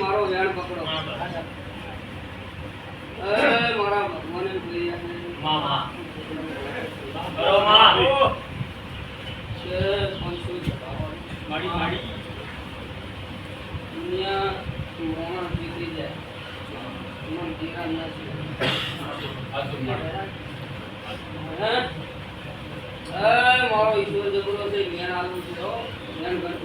મારો વેણ પકડો. મારા ભગવાને ભાઈ છે પાંચસો છપ્પન. દુનિયા મોણા જીતી જાય. એમાં જીરા નથી હે? મારો ઈશ્વર જબરો છે જ્ઞાન આવું છે જ્ઞાન વેણ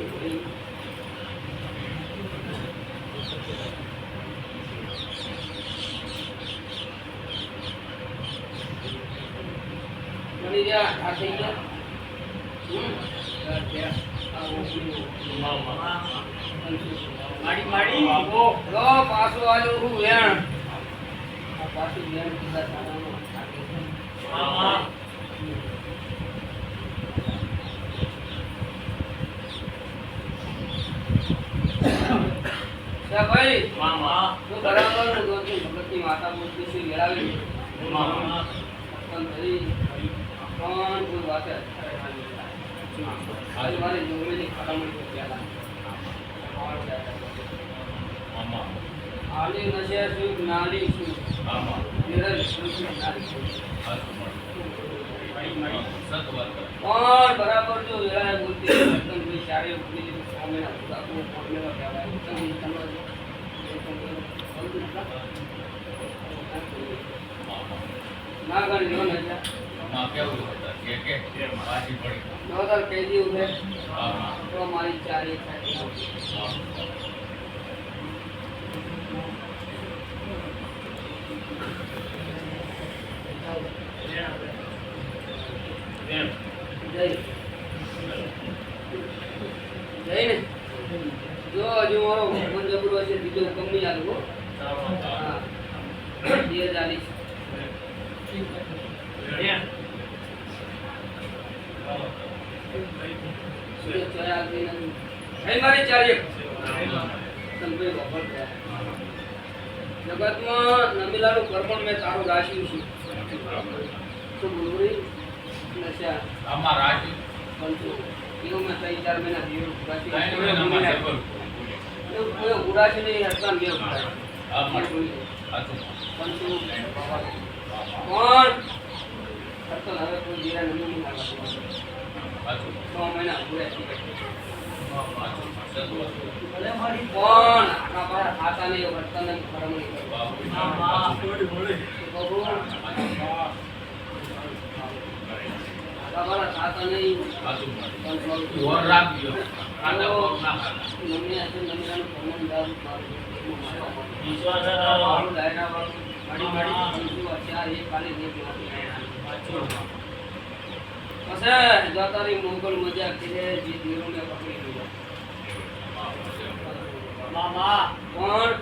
બની જા આ થઈ ગયા. લો પાછું આલ્યું હું વેણ આ પાછું વેણ કીધા તારામાં મામા ભાઈ તું બરાબર જો માતા મૂર્તિ છે મેળાવી ભાઈ પણ કોઈ વાત જ આજે મારી ખાડામણી તો પહેલા આલી નશે સુખ નાલી સુખ નિરજ સુખ નાલી બરાબર જો એકદમ ભાઈ ચારે તમે જો. ના ગણ લ્યો કેવું જ્યાં. નવતર કેદી ઉભે. તો મારી ચારે થાય જય. જય ને. જો હજુ મારો જબરો છે બીજો કમી આલું હો. હા. બે હજાર હે મારી ચારે તમે વફળ થયા. જગતમાં નમીલાનું કર્મણ મેં તારું રાખ્યું તો શું બોલવું રે? નશા પંચો એવું મેં ત્રણ ચાર મહિના દીવું રાખ્યું. કોઈ ઉડાશે નહીં મેં ઉડાય. પંચો પણ હવે કોઈ જીરા નમી નહીં છ મહિના ઉડ્યા મોગલ મજા કરે જે ધીરોને પકડી લીધો. પણ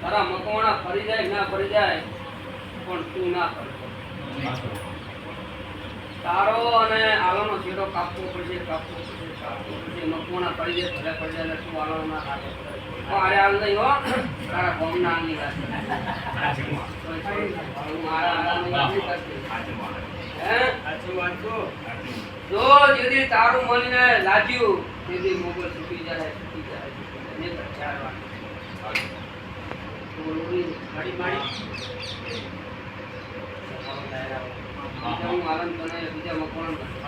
તારા મકવાણા ફરી જાય ના ફરી જાય પણ તું ના કરતો તારો અને આલોનો છેડો કાપવો પડશે કાપવો પડશે કાપવો પડશે. મકવાણા ફરી જાય ભલે ફરી જાય તું આલોનો ના કાપે મારે આલ નહીં હો. તારા આંગી રાખે. હું મારા વાત નહીં કરતી. જો જેથી તારું લાગ્યું તેથી મોગલ જાય જાય. બીજા મકવાણા.